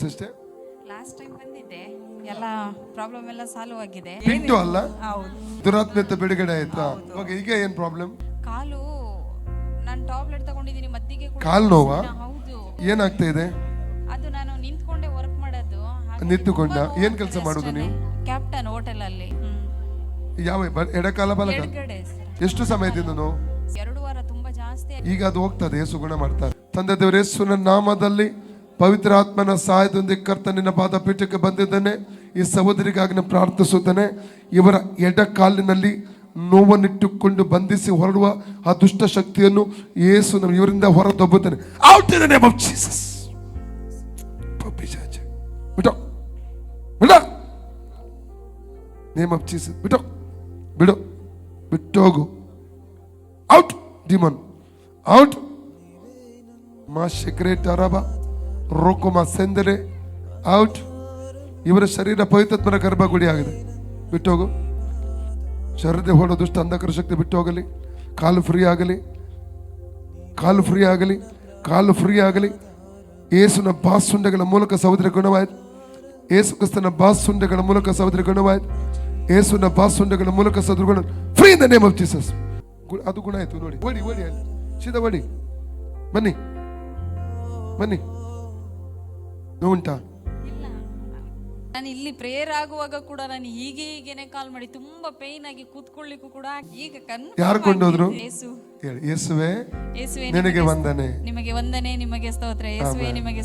Sister last time ಬಂದಿದ್ದೆ ಎಲ್ಲ problem ಎಲ್ಲ ಸಾಲ್ವ್ ಆಗಿದೆ. ಪಿಂಟು ಅಲ್ಲ? ಹೌದು. ದುರಾತ್ಮೆತ ಬಿಡುಗಡೆ ಆಯ್ತಾ? ಓಕೆ ಈಗ ಏನ್ ಪ್ರಾಬ್ಲಮ್ ಕಾಲು ನಾನು ಟಾಬ್ಲೆಟ್ ತಗೊಂಡಿದ್ದೀನಿ ಮದ್ದಿಗೆ ಕೂಡ ಕಾಲ್ ನೋವಾ? ಹೌದು. ಏನಾಗ್ತಾ ಇದೆ? ಅದು ನಾನು ನಿಂತ್ಕೊಂಡೆ ವರ್ಕ್ ಮಾಡೋದು. ಹಾಗಾಗಿ ನಿಂತುಕೊಂಡ? ಏನು ಏನ್ ಕೆಲ್ಸ ಮಾಡೋದು ನೀವು? ಕ್ಯಾಪ್ಟನ್ ಹೋಟೆಲ್ ಅಲ್ಲಿ. ಹ್ಮ್. ಯಾವ ಬ- ಎಡಕಾಲ ಬಲಕಾಲ ಎಡಗಡೆ ಸರ್. ಎಷ್ಟು ಸಮಯದಿಂದ ನೋವು ಎರಡು ವಾರ ತುಂಬಾ ಜಾಸ್ತಿ ಆಗಿದೆ. ಈಗ ಅದು ಹೋಗ್ತದೆ ಯೇಸು ಗುಣ ಮಾಡ್ತಾರೆ ತಂದೆ ದೇವರ ಯೇಸುವಿನ ನಾಮದಲ್ಲಿ ಪವಿತ್ರ ಆತ್ಮನ ಸಹಾಯದೊಂದಿಗೆ ಕರ್ತ ನಿನ್ನ ಪಾದ ಪೀಠಕ್ಕೆ ಬಂದಿದ್ದಾನೆ. ಈ ಸಹೋದರಿಗಾಗಿ ನಾನು ಪ್ರಾರ್ಥಿಸುತ್ತೇನೆ. ಇವರ ಎಡ ಕಾಲಿನಲ್ಲಿ ನೋವನ್ನಿಟ್ಟುಕೊಂಡು ಬಂಧಿಸಿ ಹೊರಡುವ ಆ ದುಷ್ಟ ಶಕ್ತಿಯನ್ನು ಯೇಸು ನಮ್ಮ ಇವರಿಂದ ಹೊರ ದಬ್ಬುತ್ತಾನೆ out in the name of Jesus ಬಿಟೋ ಬಿಡ. ನೇಮ್ ಆಫ್ ಜೀಸಸ್ ಬಿಟೋ ಬಿಡು. ಬಿಟ್ಟೋಗು. ಔಟ್ ಡಿಮನ್ ಔಟ್ ಮಾ ಸೆಕ್ರೆಟ್ ಅರಬ ರೋಕುಮ ಸೆಂದರೆ, ಔಟ್. ಇವರ ಶರೀರ ಪವಿತ್ರಾತ್ಮನ ಗರ್ಭಗುಡಿ ಆಗಿದೆ ಬಿಟ್ಟೋಗು. ಶರದೆ ಹೊಡೋ ದುಷ್ಟ ಅಂಧಕರ ಶಕ್ತಿ ಬಿಟ್ಟು ಹೋಗಲಿ ಕಾಲು ಫ್ರೀ ಆಗಲಿ. ಕಾಲು ಫ್ರೀ ಆಗಲಿ. ಕಾಲು ಫ್ರೀ ಆಗಲಿ. ಏಸುನ ಬಾಸುಂಡೆಗಳ ಮೂಲಕ ಸಹೋದರ ಗುಣವಾಯ್ತು. ಏಸು ಕ್ರಿಸ್ತನ ಬಾಸುಂಡೆಗಳ ಮೂಲಕ ಸಹೋದರ ಗುಣವಾಯ್ತು. ಏಸುನ ಬಾಸುಂಡೆಗಳ ಮೂಲಕ ಸಹೋದರ ಗುಣ free in the name of Jesus ಅದು ಗುಣ ಆಯ್ತು, ನೋಡಿ. ಓಡಿ ಓಡಿ ಸೀದಾ ಓಡಿ. ಬನ್ನಿ. ಬನ್ನಿ. ಇಲ್ಲ. ನಾನು ಇಲ್ಲಿ ಪ್ರೇಯರ್ ಆಗುವಾಗ ಕೂಡ ನಾನು ಹೀಗೆ ಹೀಗೇನೆ ಕಾಲ್ ಮಾಡಿ ತುಂಬಾ ಪೇನ್ ಆಗಿ ಕೂತ್ಕೊಳ್ಳಿಕ್ಕೂ ಕೂಡ ಈಗ ಕಣ್ಣು ಯಾರು ಕೊಂಡೋದ್ರು? ಯೇಸುವೆ ಯೇಸುವೆ ನಿನಗೆ ನಿಮಗೆ ವಂದನೆ. ನಿಮಗೆ ವಂದನೆ ನಿಮಗೆ ಸ್ತೋತ್ರ. ಯೇಸುವೆ ನಿಮಗೆ